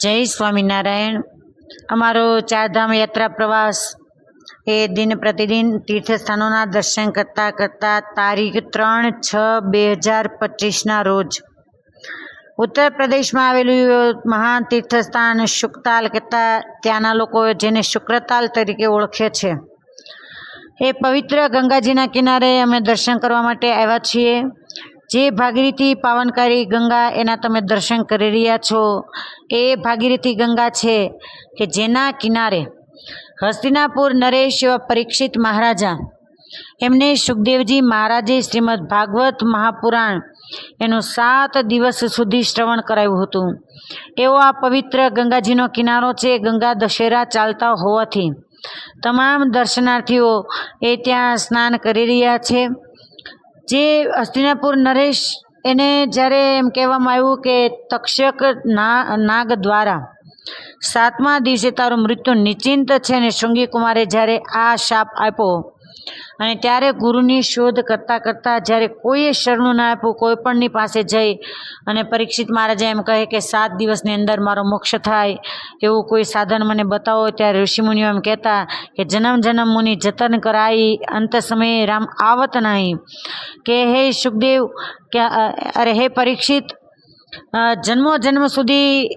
જય સ્વામિનારાયણ. અમારો ચારધામ યાત્રા પ્રવાસ એ દિન પ્રતિદિન તીર્થસ્થાનોના દર્શન કરતાં કરતાં તારીખ ત્રણ છ બે હજાર પચીસના રોજ ઉત્તર પ્રદેશમાં આવેલું મહાન તીર્થસ્થાન શુકતાલ કહેતા ત્યાંના લોકો જેને શુક્રતાલ તરીકે ઓળખે છે. એ પવિત્ર ગંગાજીના કિનારે અમે દર્શન કરવા માટે આવ્યા છીએ. જે ભાગીરથી પાવનકારી ગંગા એના તમે દર્શન કરી રહ્યા છો, એ ભાગીરથી ગંગા છે કે જેના કિનારે હસ્તિનાપુર નરેશ એવા પરીક્ષિત મહારાજા, એમને સુખદેવજી મહારાજે શ્રીમદ ભાગવત મહાપુરાણ એનું સાત દિવસ સુધી શ્રવણ કરાયું હતું. એવો આ પવિત્ર ગંગાજીનો કિનારો છે, ગંગા દશેરા ચાલતા હોવાથી તમામ દર્શનાર્થીઓ એ ત્યાં સ્નાન કરી રહ્યા છે. જે હસ્તિનાપુર નરેશ એને જ્યારે એમ કહેવામાં આવ્યું કે તક્ષક નાગ દ્વારા સાતમા દિવસે તારું મૃત્યુ નિશ્ચિંત છે અને શૃંગી કુમારે જ્યારે આ શાપ આપ્યો અને ત્યારે ગુરુની શોધ કરતાં કરતાં જ્યારે કોઈએ શરણું ના આપ્યું કોઈ પણની પાસે જઈ અને પરીક્ષિત મહારાજે એમ કહે કે સાત દિવસની અંદર મારો મોક્ષ થાય, એવું કોઈ સાધન મને બતાવો. ત્યારે ઋષિમુનિઓ એમ કહેતા કે, જન્મ જન્મ મુનિ, જતન કરાઈ, અંત સમયે રામ આવત નહીં. કે, હે સુખદેવ, કે અરે, હે પરીક્ષિત જન્મો જન્મ સુધી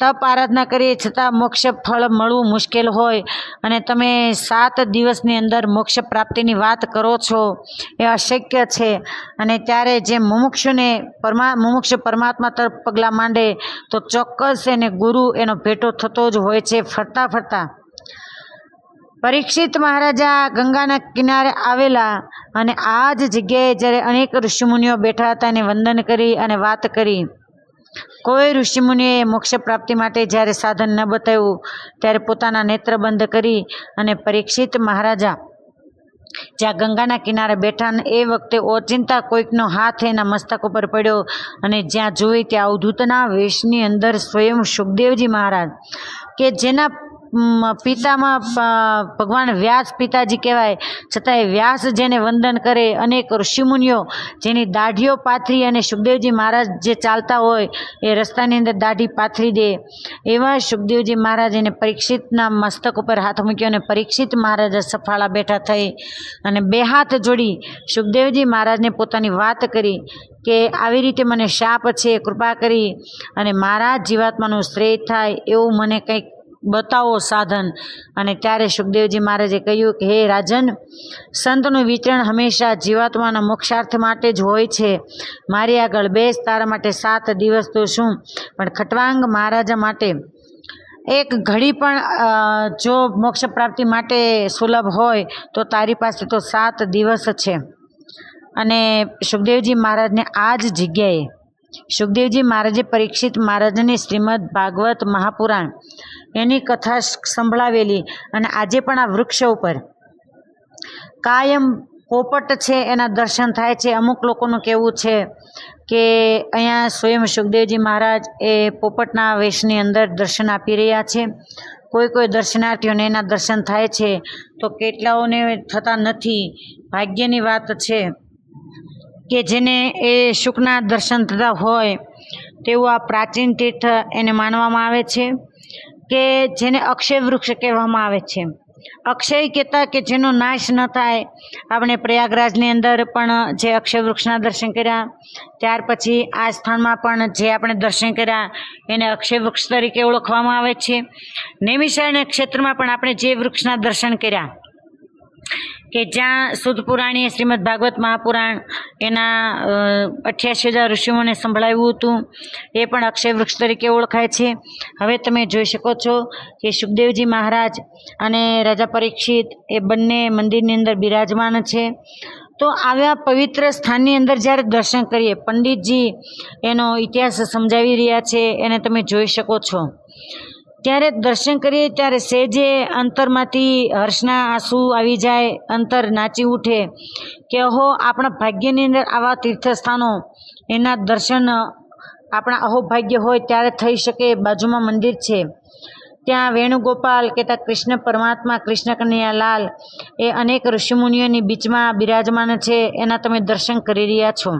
તપ આરાધના કરીએ છતાં મોક્ષ ફળ મળવું મુશ્કેલ હોય. અને તમે સાત દિવસની અંદર મોક્ષ પ્રાપ્તિની વાત કરો છો એ અશક્ય છે. અને ત્યારે જે મુમુક્ષુને પરમા, મુમુક્ષ પરમાત્મા તરફ પગલાં માંડે તો ચોક્કસ એને ગુરુ એનો ભેટો થતો જ હોય છે ફરતા ફરતા. પરીક્ષિત મહારાજા ગંગાના કિનારે આવેલા અને આ જ જગ્યાએ જ્યારે અનેક ઋષિમુનિઓ બેઠા હતા એને વંદન કરી અને વાત કરી. કોઈ ઋષિમુનિએ મોક્ષ પ્રાપ્તિ માટે જ્યારે સાધન ન બતાવ્યું, ત્યારે પોતાના નેત્ર બંધ કરી અને પરીક્ષિત મહારાજા, જ્યાં ગંગાના કિનારે બેઠા એ વખતે ઓચિંતા કોઈકનો હાથ એના મસ્તક ઉપર પડ્યો અને જ્યાં જોઈ ત્યાં અવધૂતના વેશની અંદર સ્વયં સુખદેવજી મહારાજ, કે જેના પિતામાં ભગવાન વ્યાસ પિતાજી કહેવાય. છતાંય વ્યાસ જેને વંદન કરે, અનેક ઋષિમુનિઓ જેની દાઢીઓ પાથરી અને સુખદેવજી મહારાજ જે ચાલતા હોય, એ રસ્તાની અંદર દાઢી પાથરી દે. એવા સુખદેવજી મહારાજ એને પરીક્ષિતના મસ્તક ઉપર હાથ મૂક્યો અને પરીક્ષિત મહારાજ સફાળા બેઠા થઈ અને બે હાથ જોડી સુખદેવજી મહારાજને પોતાની વાત કરી કે આવી રીતે મને શાપ છે, કૃપા કરી અને મારા જીવાત્માનું શ્રેય થાય એવું મને કંઈક બતાવો સાધન. અને ત્યારે સુખદેવજી મહારાજે કહ્યું કે, હે રાજન, સંતનું વિતરણ હંમેશા જીવાત્માના મોક્ષાર્થ માટે જ હોય છે. મારી આગળ બેસ, તારા માટે સાત દિવસ તો શું? પણ ખટવાંગ મહારાજા માટે એક ઘડી પણ જો મોક્ષ પ્રાપ્તિ માટે સુલભ હોય, તો તારી પાસે તો સાત દિવસ છે. અને સુખદેવજી મહારાજને આ જ જગ્યાએ, સુખદેવજી મહારાજે પરીક્ષિત મહારાજને શ્રીમદ ભાગવત મહાપુરાણ એની કથા સંભળાવેલી અને આજે પણ આ વૃક્ષ ઉપર. કાયમ પોપટ છે એના દર્શન થાય છે. અમુક લોકોનું કહેવું છે કે અહીંયા સ્વયં સુખદેવજી મહારાજ એ પોપટના વેશની અંદર દર્શન આપી રહ્યા છે. કોઈ કોઈ દર્શનાર્થીઓને એના દર્શન થાય છે. તો કેટલાઓને થતા નથી. ભાગ્યની વાત છે કે જેને એ શુકના દર્શન થતા હોય તેવું આ પ્રાચીન તીર્થ એને માનવામાં આવે છે. કે જેને અક્ષય વૃક્ષ કહેવામાં આવે છે. અક્ષય કહેતા કે જેનો નાશ ન થાય. આપણે પ્રયાગરાજની અંદર પણ જે અક્ષય વૃક્ષના દર્શન કર્યા, ત્યાર પછી આ સ્થાનમાં પણ જે આપણે દર્શન કર્યા, એને અક્ષય વૃક્ષ તરીકે ઓળખવામાં આવે છે. નૈમિષારણ્ય ક્ષેત્રમાં પણ આપણે જે વૃક્ષના દર્શન કર્યા કે જ્યાં સુદ પુરાણીએ શ્રીમદ ભાગવત મહાપુરાણ એના અઠ્યાસી હજાર ઋષિઓને સંભળાવ્યું હતું, એ પણ અક્ષય વૃક્ષ તરીકે ઓળખાય છે. હવે તમે જોઈ શકો છો કે સુખદેવજી મહારાજ અને રાજા પરીક્ષિત એ બંને મંદિરની અંદર બિરાજમાન છે. તો આવ્યા પવિત્ર સ્થાનની અંદર જ્યારે દર્શન કરીએ, પંડિતજી એનો ઇતિહાસ સમજાવી રહ્યા છે, એને તમે જોઈ શકો છો. ત્યારે દર્શન કરીએ, ત્યારે સેજે અંતરમાંથી હર્ષના આંસુ આવી જાય, અંતર નાચી ઉઠે કે અહો, આપણા ભાગ્યની અંદર આવા તીર્થસ્થાનો, એના દર્શન આપણા અહોભાગ્ય હોય ત્યારે થઈ શકે, બાજુમાં મંદિર છે. ત્યાં વેણુગોપાલ કહેતા કૃષ્ણ પરમાત્મા, કૃષ્ણ કનૈયાલાલ એ અનેક ઋષિમુનિઓની બીચમાં બિરાજમાન છે, એના તમે દર્શન કરી રહ્યા છો.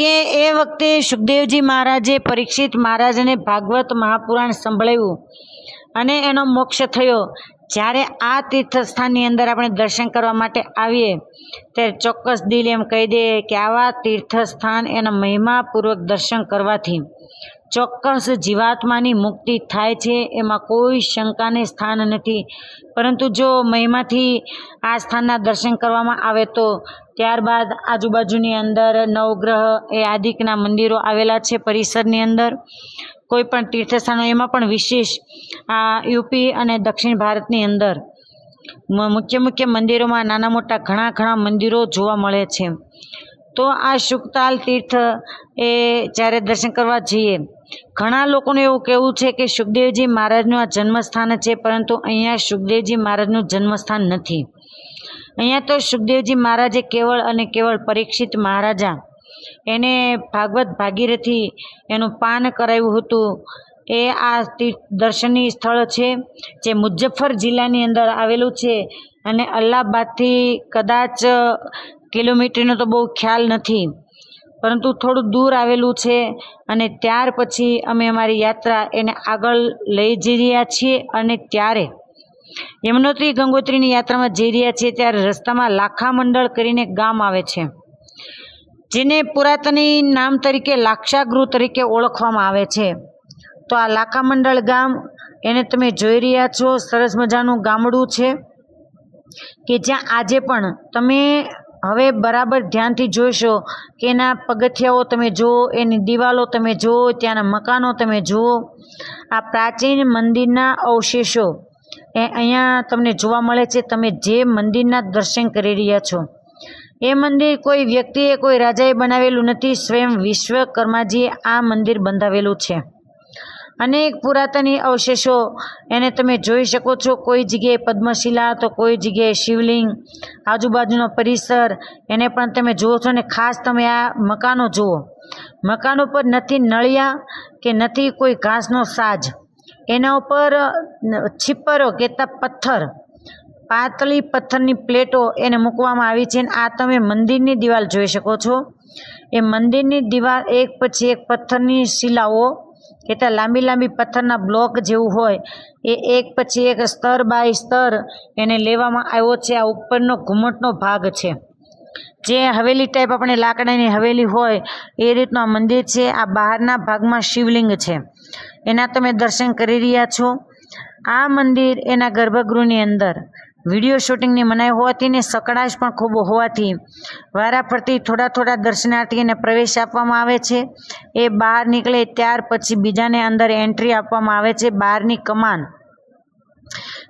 કે એ વખતે સુખદેવજી મહારાજે પરીક્ષિત મહારાજને ભાગવત મહાપુરાણ સંભળાવ્યું અને એનો મોક્ષ થયો. જ્યારે આ તીર્થસ્થાનની અંદર આપણે દર્શન કરવા માટે આવીએ, ત્યારે ચોક્કસ દિલ એમ કહી દે કે આવા તીર્થસ્થાન એના મહિમાપૂર્વક દર્શન કરવાથી ચોક્કસ જીવાત્માની મુક્તિ થાય છે, એમાં કોઈ શંકાને સ્થાન નથી. પરંતુ જો મહિમાથી આ સ્થાનના દર્શન કરવામાં આવે તો ત્યારબાદ આજુબાજુની અંદર નવગ્રહ એ આદિકના મંદિરો આવેલા છે પરિસરની અંદર. કોઈ પણ તીર્થસ્થાનો એમાં પણ વિશેષ આ યુપી અને દક્ષિણ ભારતની અંદર. મુખ્ય મુખ્ય મંદિરોમાં નાના મોટા ઘણા ઘણા મંદિરો જોવા મળે છે. તો આ શુકતાલ તીર્થ એ જ્યારે દર્શન કરવા જઈએ, ઘણા લોકોનું એવું કહેવું છે કે સુખદેવજી મહારાજનું આ જન્મસ્થાન છે, પરંતુ અહીંયા સુખદેવજી મહારાજનું જન્મસ્થાન નથી. અહીંયા તો સુખદેવજી મહારાજે કેવળ અને કેવળ પરીક્ષિત મહારાજા. એને ભાગવત ભાગીરથી એનું પાન કરાવ્યું હતું. એ આ તીર્થ દર્શનીય સ્થળ છે, જે મુજફ્ફર જિલ્લાની અંદર આવેલું છે અને અલ્હાબાદથી કદાચ કિલોમીટરનો તો બહુ ખ્યાલ નથી. પરંતુ થોડું દૂર આવેલું છે અને ત્યાર પછી અમે અમારી યાત્રા એને આગળ લઈ જઈ રહ્યા છીએ અને ત્યારે યમનોત્રી ગંગોત્રીની યાત્રામાં જઈ રહ્યા છીએ ત્યારે રસ્તામાં લાખા મંડળ કરીને ગામ આવે છે, જેને પુરાતની નામ તરીકે લાક્ષાગૃહ તરીકે ઓળખવામાં આવે છે. તો આ લાખા મંડળ ગામ, એને તમે જોઈ રહ્યા છો, સરસ મજાનું ગામડું છે, કે જ્યાં આજે પણ તમે હવે બરાબર ધ્યાનથી જોશો કે એના પગથિયાઓ તમે જુઓ, એની દિવાલો તમે જુઓ, ત્યાંના મકાનો તમે જુઓ. આ પ્રાચીન મંદિરના અવશેષો એ અહીંયા તમને જોવા મળે છે, તમે જે મંદિરના દર્શન કરી રહ્યા છો. એ મંદિર કોઈ વ્યક્તિએ, કોઈ રાજાએ બનાવેલું નથી, સ્વયં વિશ્વકર્માજીએ આ મંદિર બંધાવેલું છે. અનેક પુરાતની અવશેષો એને તમે જોઈ શકો છો. કોઈ જગ્યાએ પદ્મશિલા, તો કોઈ જગ્યાએ શિવલિંગ, આજુબાજુનો પરિસર, એને પણ તમે જુઓ છો ને ખાસ તમે આ મકાનો જુઓ. મકાનો પર નથી નળિયા કે નથી કોઈ ઘાસનો સાજ. એના ઉપર છિપ્પરો કહેતા પથ્થર. પાતળી પથ્થરની પ્લેટો એને મૂકવામાં આવી છે અને આ તમે મંદિરની દિવાલ જોઈ શકો છો. એ મંદિરની દિવાલ એક પછી એક પથ્થરની શિલાઓ, કહેતા લાંબી લાંબી પથ્થરના બ્લોક જેવું હોય, એ એક પછી એક સ્તર બાય સ્તર એને લેવામાં આવ્યો છે. આ ઉપરનો ઘુમ્મટનો ભાગ છે. જે હવેલી ટાઈપ આપણે લાકડાની હવેલી હોય, એ રીતનું આ મંદિર છે. આ બહારના ભાગમાં શિવલિંગ છે. એના તમે દર્શન કરી રહ્યા છો. આ મંદિર એના ગર્ભગૃહની અંદર. વીડિયો શૂટિંગની મનાઈ હોવાથી ને સકડાશ પણ ખૂબ હોવાથી વારાફરતી થોડા થોડા દર્શનાર્થીને પ્રવેશ આપવામાં આવે છે. એ બહાર નીકળે ત્યાર પછી બીજાને અંદર એન્ટ્રી આપવામાં આવે છે. બહારની કમાન.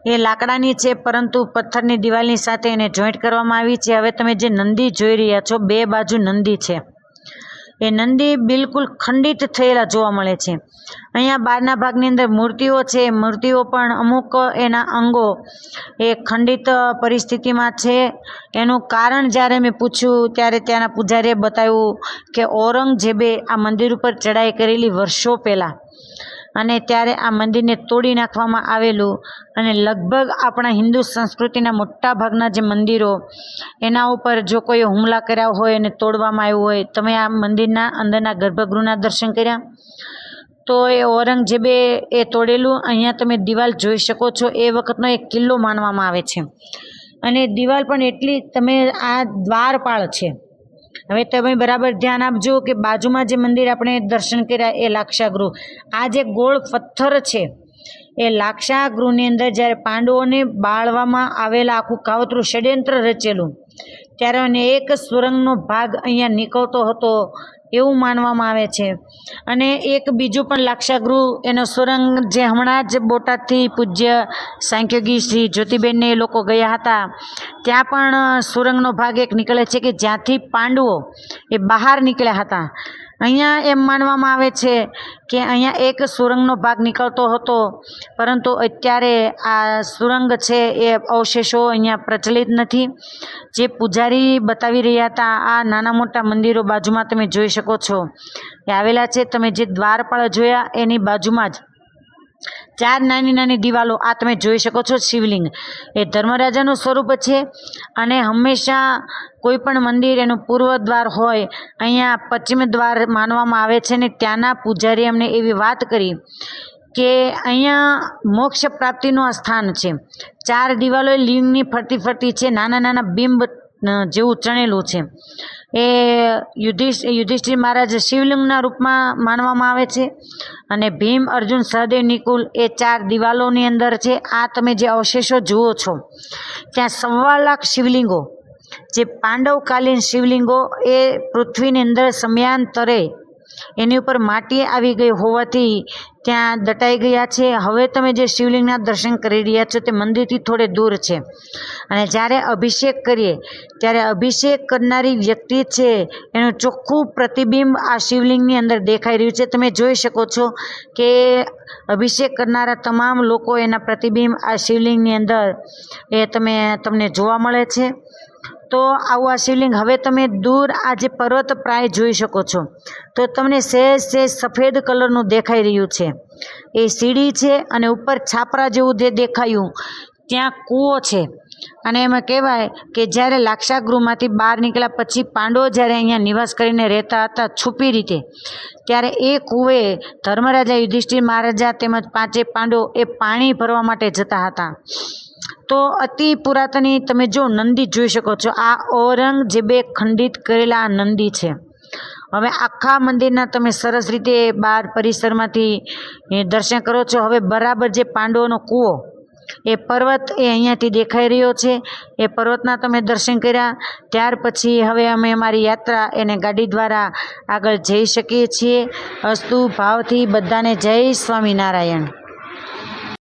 એ લાકડાની છે, પરંતુ પથ્થરની દિવાલની સાથે એને જોઈન્ટ કરવામાં આવી છે. હવે તમે જે નંદી જોઈ રહ્યા છો, બે બાજુ નંદી છે. એ નંદી બિલકુલ ખંડિત થયેલા જોવા મળે છે. અહીંયા બહારના ભાગની અંદર મૂર્તિઓ છે. મૂર્તિઓ પણ અમુક એના અંગો. એ ખંડિત પરિસ્થિતિમાં છે. એનું કારણ જ્યારે મેં પૂછ્યું, ત્યારે ત્યાંના પૂજારીએ બતાવ્યું કે ઔરંગઝેબે આ મંદિર ઉપર ચડાઈ કરેલી વર્ષો પહેલાં. અને ત્યારે આ મંદિરને તોડી નાખવામાં આવેલું. અને લગભગ આપણા હિન્દુ સંસ્કૃતિના મોટા ભાગના જે મંદિરો, એના ઉપર જો કોઈ હુમલા કર્યા હોય અને તોડવામાં આવ્યું હોય, તમે આ મંદિરના અંદરના ગર્ભગૃહના દર્શન કર્યા? તો એ ઔરંગઝેબે એ તોડેલું. અહીંયા તમે દિવાલ જોઈ શકો છો. એ વખતનો એક કિલ્લો માનવામાં આવે છે. અને દિવાલ પણ એટલી, તમે આ દ્વારપાળ છે. હવે તમે બરાબર ધ્યાન આપજો કે બાજુમાં જે મંદિર આપણે દર્શન કર્યા એ લાક્ષાગૃહ. આ જે ગોળ પથ્થર છે, એ લાક્ષાગૃહની અંદર જ્યારે પાંડવોને બાળવામાં આવેલા આખું કાવતરું ષડયંત્ર રચેલું ત્યારે અને એક સુરંગનો ભાગ અહીંયા નીકળતો હતો એવું માનવામાં આવે છે. અને એક બીજું પણ લાક્ષાગૃહ, એનો સુરંગ જે હમણાં જ બોટાદથી પૂજ્ય સાંખ્યોગી શ્રી જ્યોતિબેનને એ લોકો ગયા હતા, ત્યાં પણ સુરંગનો ભાગ એક નીકળે છે કે જ્યાંથી પાંડવો એ બહાર નીકળ્યા હતા. અહીંયા એમ માનવામાં આવે છે કે અહીંયા એક સુરંગનો ભાગ નીકળતો હતો, પરંતુ અત્યારે આ સુરંગ છે એ અવશેષો અહીંયા પ્રચલિત નથી. જે પૂજારી બતાવી રહ્યા હતા, આ નાના મોટા મંદિરો બાજુમાં તમે જોઈ શકો છો. એ આવેલા છે, તમે જે દ્વારપાળ જોયા, એની બાજુમાં જ ચાર નાની નાની દિવાલો આ તમે જોઈ શકો છો શિવલિંગ. એ ધર્મરાજાનું સ્વરૂપ છે અને હંમેશા કોઈ પણ મંદિર એનું પૂર્વ દ્વાર હોય, અહીંયા પશ્ચિમ દ્વાર માનવામાં આવે છે ને ત્યાંના પૂજારી અમને એવી વાત કરી કે અહીંયા મોક્ષ પ્રાપ્તિનું આ સ્થાન છે. ચાર દિવાલો લિંગની ફરતી ફરતી છે, નાના નાના બિંબ જેવું ચણેલું છે. એ યુધિષ્ઠ, યુધિષ્ઠિર મહારાજ શિવલિંગના રૂપમાં માનવામાં આવે છે અને ભીમ, અર્જુન, સહદેવ, નિકુલ એ ચાર દિવાલોની અંદર છે. આ તમે જે અવશેષો જુઓ છો, ત્યાં સવા લાખ શિવલિંગો, જે પાંડવકાલીન શિવલિંગો એ પૃથ્વીની અંદર સમયાંતરે એની ઉપર માટી આવી ગઈ હોવાથી ત્યાં દટાઈ ગયા છે. હવે તમે જે શિવલિંગના દર્શન કરી રહ્યા છો તે મંદિરથી થોડે દૂર છે. અને જ્યારે અભિષેક કરીએ, ત્યારે અભિષેક કરનારી વ્યક્તિ છે, એનું ચોખ્ખું પ્રતિબિંબ આ શિવલિંગની અંદર દેખાઈ રહ્યું છે. તમે જોઈ શકો છો કે અભિષેક કરનારા તમામ લોકો એના પ્રતિબિંબ આ શિવલિંગની અંદર એ તમે, તમને જોવા મળે છે. તો આવું આ શિવલિંગ હવે તમે દૂર આ જે પર્વત પ્રાય જોઈ શકો છો. તો તમને સહેજ સહેજ સફેદ કલરનું દેખાઈ રહ્યું છે. એ સીડી છે અને ઉપર છાપરા જેવું જે દેખાયું, ત્યાં કૂવો છે. અને એમાં કહેવાય કે જ્યારે લાક્ષાગૃહમાંથી બહાર નીકળ્યા પછી પાંડવો જ્યારે અહીંયા નિવાસ કરીને રહેતા હતા છુપી રીતે, ત્યારે એ કૂવે ધર્મરાજા યુધિષ્ઠિર મહારાજા તેમજ પાંચે પાંડવો એ પાણી ભરવા માટે જતા હતા. તો અતિ પુરાતની તમે જો નંદી જોઈ શકો છો, આ ઔરંગઝેબે ખંડિત કરેલા આ નંદી છે. હવે આખા મંદિરના તમે સરસ રીતે બહાર પરિસરમાંથી દર્શન કરો છો. હવે બરાબર જે પાંડવોનો કૂવો, એ પર્વત એ અહીંયાથી દેખાઈ રહ્યો છે. એ પર્વતના તમે દર્શન કર્યા, ત્યાર પછી હવે અમે અમારી યાત્રા એને ગાડી દ્વારા આગળ જઈ શકીએ છીએ. અસ્તુ ભાવથી બધાને જય સ્વામિનારાયણ.